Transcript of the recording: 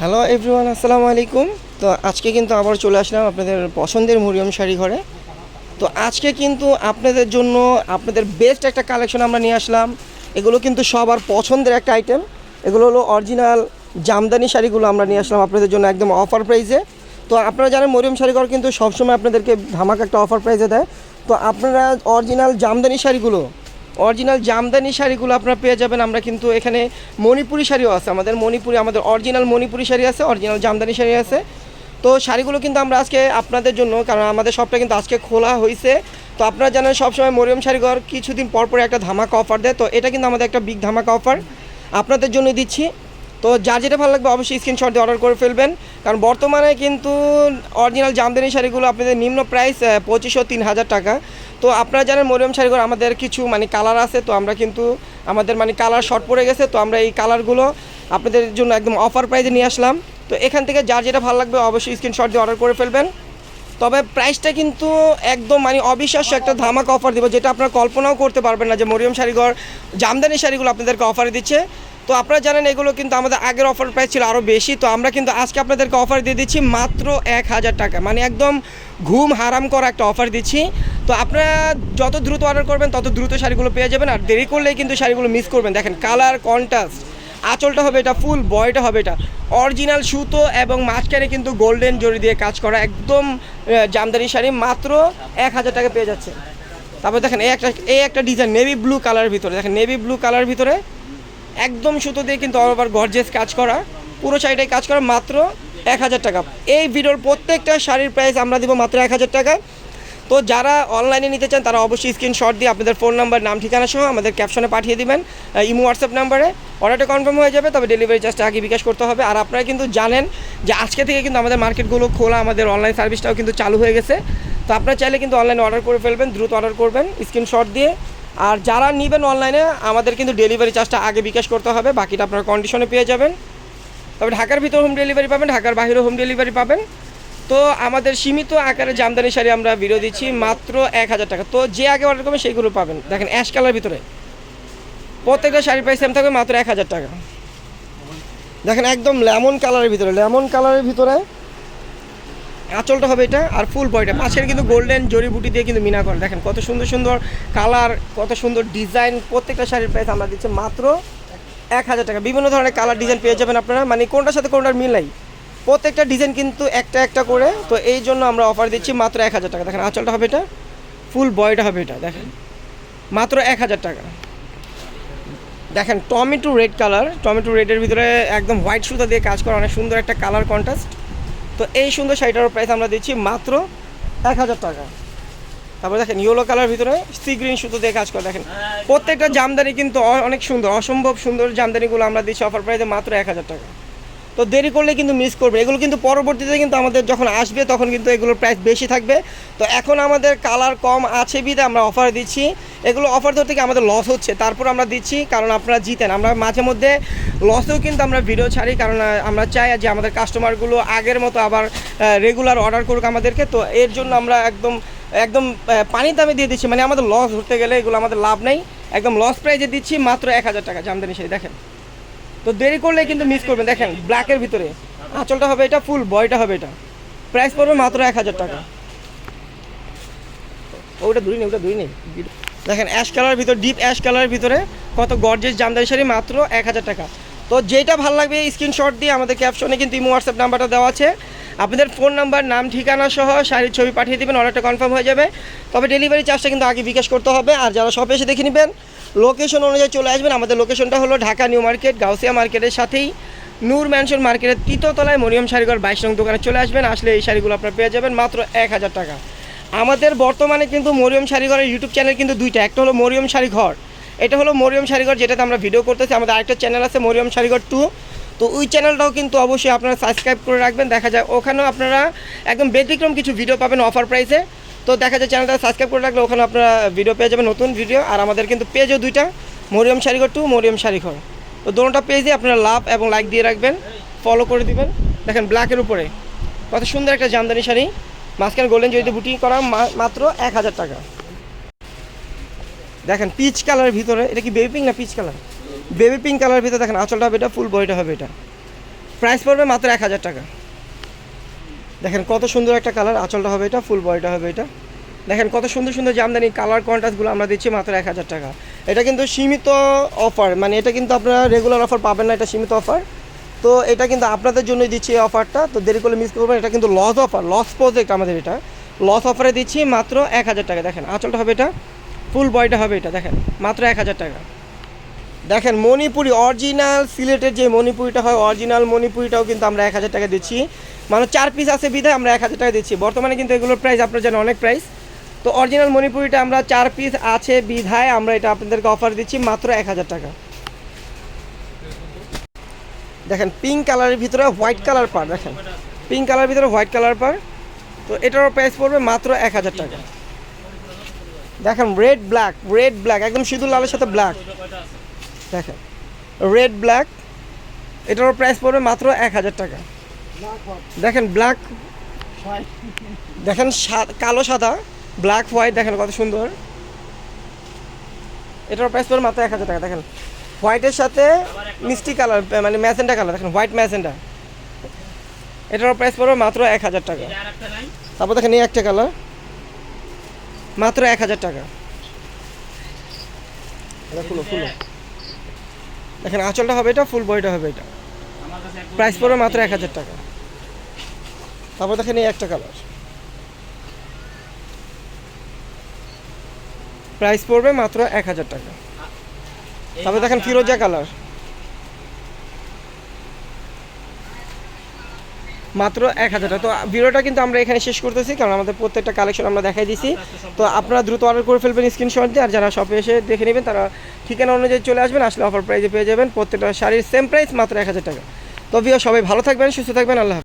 Hello everyone আসসালামু আলাইকুম। তো আজকে কিন্তু আবার চলে আসলাম আপনাদের পছন্দের মরিয়ম শাড়ি ঘরে। তো আজকে কিন্তু আপনাদের জন্য আপনাদের বেস্ট একটা কালেকশন আমরা নিয়ে আসলাম। এগুলো কিন্তু সবার পছন্দের একটা আইটেম এগুলো হলো অরিজিনাল জামদানি শাড়িগুলো আমরা নিয়ে আসলাম আপনাদের জন্য একদম অফার প্রাইসে তো আপনারা জানেন মরিয়ম শাড়িঘর কিন্তু সবসময় আপনাদেরকে ধামাকা একটা অফার প্রাইসে দেয়। তো আপনারা অরিজিনাল জামদানি শাড়িগুলো অরিজিনাল জামদানি শাড়িগুলো আপনারা পেয়ে যাবেন। আমরা কিন্তু এখানে মণিপুরি শাড়িও আছে। আমাদের মণিপুরি, আমাদের অরিজিনাল মণিপুরি শাড়ি আছে, অরিজিনাল জামদানি শাড়ি আছে। তো শাড়িগুলো কিন্তু আমরা আজকে আপনাদের জন্য, কারণ আমাদের শপটা কিন্তু আজকে খোলা হয়েছে তো আপনারা জানেন, সবসময় মরিয়ম শাড়িঘর কিছুদিন পর পর একটা ধামাকা অফার দেয়। তো এটা কিন্তু আমাদের একটা বিগ ধামাকা অফার আপনাদের জন্য দিচ্ছি। তো যার যেটা ভালো লাগবে অবশ্যই স্ক্রিনশট দিয়ে অর্ডার করে ফেলবেন। কারণ বর্তমানে কিন্তু অরিজিনাল জামদানি শাড়িগুলো আপনাদের নিম্ন প্রাইস পঁচিশশো, তিন হাজার টাকা। তো আপনারা জানেন মরিয়ম শাড়িগুলো আমাদের কিছু মানে কালার আছে, তো আমরা কিন্তু আমাদের মানে কালার শর্ট পড়ে গেছে, তো আমরা এই কালারগুলো আপনাদের জন্য একদম অফার প্রাইসে নিয়ে আসলাম। তো এখান থেকে যার যেটা ভালো লাগবে অবশ্যই স্ক্রিনশট দিয়ে অর্ডার করে ফেলবেন। তবে প্রাইসটা কিন্তু একদম মানে অবিশ্বাস্য একটা ধামাকা অফার দিব, যেটা আপনারা কল্পনাও করতে পারবেন না যে মরিয়ম শাড়িঘর জামদানি শাড়িগুলো আপনাদেরকে অফারে দিচ্ছে। তো আপনারা জানেন এগুলো কিন্তু আমাদের আগের অফার প্রাইস ছিল আরও বেশি, তো আমরা কিন্তু আজকে আপনাদেরকে অফার দিয়ে দিচ্ছি মাত্র এক হাজার টাকা। মানে একদম ঘুম হারাম করা একটা অফার দিচ্ছি। তো আপনারা যত দ্রুত অর্ডার করবেন, তত দ্রুত শাড়িগুলো পেয়ে যাবেন। আর দেরি করলেই কিন্তু শাড়িগুলো মিস করবেন। দেখেন কালার কন্ট্রাস্ট আঁচলটা হবে এটা ফুল বয়টা হবে এটা। অরিজিনাল সুতো এবং মাঝখানে কিন্তু গোল্ডেন জরি দিয়ে কাজ করা একদম জামদানি শাড়ি মাত্র এক হাজার টাকা পেয়ে যাচ্ছে। তারপর দেখেন, এই একটা এই একটা ডিজাইন নেভি ব্লু কালার ভিতরে। দেখেন নেভি ব্লু কালার ভিতরে একদম সুতো দিয়ে কিন্তু ওভার গর্জেস কাজ করা। পুরো শাড়িটাই কাজ করা মাত্র এক হাজার টাকা। এই ভিডিওর প্রত্যেকটা শাড়ির প্রাইস আমরা দিব মাত্র এক হাজার টাকা। তো যারা অনলাইনে নিতে চান, তারা অবশ্যই স্ক্রিনশট দিয়ে আপনাদের ফোন নাম্বার নাম, ঠিকানা সহ আমাদের ক্যাপশনে পাঠিয়ে দিবেন ইমো হোয়াটসঅ্যাপ নাম্বারে অর্ডারটা কনফার্ম হয়ে যাবে, তবে ডেলিভারি চার্জটা আগে বিকাশ করতে হবে। আর আপনারা কিন্তু জানেন যে আজকে থেকে কিন্তু আমাদের মার্কেটগুলো খোলা, আমাদের অনলাইন সার্ভিসটাও কিন্তু চালু হয়ে গেছে। তো আপনারা চাইলে কিন্তু অনলাইনে অর্ডার করে ফেলবেন, দ্রুত অর্ডার করবেন স্ক্রিনশট দিয়ে। আর যারা নেবেন অনলাইনে আমাদের কিন্তু ডেলিভারি চার্জটা আগে বিকাশ করতে হবে, বাকিটা আপনারা কন্ডিশনে পেয়ে যাবেন। তবে ঢাকার ভিতর হোম ডেলিভারি পাবেন, ঢাকার বাইরেও হোম ডেলিভারি পাবেন। তো আমাদের সীমিত আকারে জামদানি শাড়ি আমরা ভিডিও দিচ্ছি, মাত্র এক হাজার টাকা। তো যে আগে অর্ডার করবেন সেইগুলো পাবেন। দেখেন অ্যাশ কালার ভিতরে। প্রত্যেকটা শাড়ির প্রাইস সেম থাকবে, মাত্র এক হাজার টাকা। দেখেন একদম লেমন কালারের ভিতরে, লেমন কালারের ভিতরে আঁচলটা হবে এটা আর ফুল বয়টা পাশের কিন্তু গোল্ডেন জড়িবুটি দিয়ে কিন্তু মিনা করে। দেখেন কত সুন্দর সুন্দর কালার কত সুন্দর ডিজাইন প্রত্যেকটা শাড়ির প্রাইস আমরা দিচ্ছি মাত্র এক হাজার টাকা। বিভিন্ন ধরনের কালার ডিজাইন পেয়ে যাবেন আপনারা। মানে কোনটার সাথে কোনটার মিল নাই। প্রত্যেকটা ডিজাইন কিন্তু একটা একটা করে, তো এই জন্য আমরা অফার দিচ্ছি মাত্র এক হাজার টাকা। দেখেন আঁচলটা হবে এটা ফুল বয়টা হবে এটা, দেখেন। মাত্র এক হাজার টাকা। দেখেন, টমেটো রেড কালার টমেটো রেডের ভিতরে একদম হোয়াইট সুতা দিয়ে কাজ করা, অনেক সুন্দর একটা কালার কন্ট্রাস্ট তো এই সুন্দর শাড়িটার প্রাইস আমরা দিচ্ছি মাত্র এক হাজার টাকা। তারপরে দেখেন ইয়েলো কালার ভিতরে সি গ্রিন সুতো দিয়ে কাজ করে, দেখেন। প্রত্যেকটা জামদানি কিন্তু অনেক সুন্দর, অসম্ভব সুন্দর জামদানিগুলো আমরা দিচ্ছি অফার প্রাইসে মাত্র এক হাজার টাকা। তো দেরি করলে কিন্তু মিস করবে। এগুলো কিন্তু পরবর্তীতে কিন্তু আমাদের যখন আসবে, তখন কিন্তু এগুলোর প্রাইস বেশি থাকবে। তো এখন আমাদের কালার কম আছে বিধে আমরা অফার দিচ্ছি। এগুলো অফার ধরতে গিয়ে আমাদের লস হচ্ছে। তারপর আমরা দিচ্ছি, কারণ আপনারা জিতেন। আমরা মাঝে মধ্যে লসেও কিন্তু আমরা ভিডিও ছাড়ি, কারণ আমরা চাই যে আমাদের কাস্টমারগুলো আগের মতো আবার রেগুলার অর্ডার করুক আমাদেরকে। তো এর জন্য আমরা একদম একদম পানি দামে দিয়ে দিচ্ছি। মানে আমাদের লস ধরতে গেলে এগুলো আমাদের লাভ নেই। একদম লস প্রাইজে দিচ্ছি, মাত্র এক হাজার টাকা। জামদানি শাড়ি, দেখেন। তো দেরি করলে কিন্তু মিস করবেন। দেখেন ব্ল্যাকের ভিতরে। আঁচলটা হবে এটা ফুল বয়টা হবে এটা। প্রাইস পড়বে মাত্র এক হাজার টাকা। ওটা ধুই নেই ওটা ধুই নেই দেখেন অ্যাশ কালারের ভিতরে ডিপ অ্যাশ কালারের ভিতরে কত গর্জেস জামদানি শাড়ি মাত্র এক হাজার টাকা। তো যেটা ভালো লাগবে স্ক্রিনশট দিয়ে আমাদের ক্যাপশনে কিন্তু ইমো হোয়াটসঅ্যাপ নাম্বারটা দেওয়া আছে। আপনাদের ফোন নাম্বার নাম, ঠিকানা সহ শাড়ির ছবি পাঠিয়ে দেবেন অর্ডারটা কনফার্ম হয়ে যাবে। তবে ডেলিভারি চার্জটা কিন্তু আগে বিকাশ করতে হবে। আর যারা শপে এসে দেখে নেবেন লোকেশন অনুযায়ী চলে আসবেন। আমাদের লোকেশনটা হলো ঢাকা নিউ মার্কেট, গাউসিয়া মার্কেটের সাথেই। নূর ম্যানশন মার্কেটের তৃতীয়তলায় মরিয়ম শাড়িঘর বাইশ নং দোকানে চলে আসবেন। আসলে এই শাড়িগুলো আপনারা পেয়ে যাবেন মাত্র এক হাজার টাকা। আমাদের বর্তমানে কিন্তু মরিয়ম শাড়িঘরের ইউটিউব চ্যানেল কিন্তু দুইটা। একটা হলো মরিয়ম শাড়িঘর। এটা হলো মরিয়ম শাড়িঘর যেটাতে আমরা ভিডিও করতেছি। আমাদের আরেকটা চ্যানেল আছে মরিয়ম শাড়িঘর টু তো ওই চ্যানেলটাও কিন্তু অবশ্যই আপনারা সাবস্ক্রাইব করে রাখবেন। দেখা যায় ওখানেও আপনারা একদম ব্যতিক্রম কিছু ভিডিও পাবেন অফার প্রাইসে তো দেখা যায় চ্যানেলটা সাবস্ক্রাইব করে রাখলে ওখানে আপনারা ভিডিও পেয়ে যাবেন, নতুন ভিডিও আর আমাদের কিন্তু পেজও দুইটা, মরিয়ম শাড়িঘর টু মরিয়ম শাড়িঘর। তো দুটোটা পেজে আপনারা লাভ এবং লাইক দিয়ে রাখবেন ফলো করে দিবেন। দেখেন ব্ল্যাকের উপরে। কত সুন্দর একটা জামদানি শাড়ি। মাঝখানে গোল্ডেন জড়িতে বুটিং করা মাত্র এক হাজার টাকা। দেখেন পিচ কালারের ভিতরে, এটা কি বেবি পিঙ্ক না পিচ কালার বেবি পিঙ্ক কালারের ভিতরে দেখেন আঁচলটা হবে এটা ফুল বডিটা হবে এটা। প্রাইস পড়বে মাত্র এক হাজার টাকা। দেখেন কত সুন্দর একটা কালার আঁচলটা হবে এটা ফুল বয়টা হবে এটা। দেখেন কত সুন্দর সুন্দর জামদানি কালার কন্ট্রাস্টগুলো আমরা দিচ্ছি মাত্র এক হাজার টাকা। এটা কিন্তু সীমিত অফার মানে এটা কিন্তু আপনারা রেগুলার অফার পাবেন না, এটা সীমিত অফার তো এটা কিন্তু আপনাদের জন্যই দিচ্ছি এই অফারটা তো দেরি করলে মিস করবেন এটা কিন্তু লস অফার লস প্রজেক্ট আমাদের এটা। লস অফারে দিচ্ছি মাত্র এক হাজার টাকা, দেখেন আঁচলটা হবে এটা ফুল বয়টা হবে এটা, দেখেন, মাত্র এক হাজার টাকা। দেখেন, মণিপুরি অরিজিনাল সিলেটের যে মণিপুরিটা হয় অরিজিনাল মণিপুরিটাও কিন্তু আমরা এক হাজার টাকা দিচ্ছি। মানে চার পিস আছে বিধায় আমরা এক হাজার টাকা দিচ্ছি। বর্তমানে কিন্তু এগুলোর প্রাইস আপনার জানেন অনেক প্রাইস তো অরিজিনাল মণিপুরিটা আমরা চার পিস আছে বিধায় আমরা এটা আপনাদেরকে অফার দিচ্ছি মাত্র এক হাজার টাকা। দেখেন পিঙ্ক কালারের ভিতরে হোয়াইট কালার পার দেখেন। পিঙ্ক কালারের ভিতরে হোয়াইট কালার পার তো এটারও প্রাইস পড়বে মাত্র এক হাজার টাকা। দেখেন রেড ব্ল্যাক রেড ব্ল্যাক একদম সিঁদুর লালের সাথে ব্ল্যাক দেখেন। রেড ব্ল্যাক এটারও প্রাইস পড়বে মাত্র এক হাজার টাকা। দেখেন ব্ল্যাক দেখেন সা- কালো সাদা ব্ল্যাক হোয়াইট দেখেন কত সুন্দর। এটার প্রাইস পড়বে মাত্র এক হাজার টাকা দেখেন। হোয়াইটের সাথে মিষ্টি কালার মানে ম্যাজেন্ডা কালার দেখেন হোয়াইট ম্যাজেন্ডা এটার প্রাইস পড়বে মাত্র এক হাজার টাকা। তারপর দেখেন এই একটা কালার। মাত্র এক হাজার টাকা। এটা খুলো খুলো। দেখেন আঁচলটা হবে এটা ফুল বইটা হবে এটা। প্রাইস পড়বে মাত্র এক হাজার টাকা। তারপর দেখেন এই একটা কালার প্রাইস পড়বে মাত্র এক হাজার টাকা। তারপর দেখেন ফিরোজা কালার মাত্র এক হাজার টাকা। তো ভিডিওটা কিন্তু আমরা এখানে শেষ করতেছি, কারণ আমাদের প্রত্যেকটা কালেকশন আমরা দেখাই দিছি। তো আপনারা দ্রুত অর্ডার করে ফেলবেন স্ক্রিনশট দিয়ে, আর যারা শপে এসে দেখে নেবেন, তারা ঠিকানা অনুযায়ী চলে আসবেন, আসলে অফার প্রাইজে পেয়ে যাবেন। প্রত্যেকটা শাড়ির সেম প্রাইস মাত্র এক হাজার টাকা। তো ভিও সবাই ভালো থাকবেন, সুস্থ থাকবেন, আল্লাহ।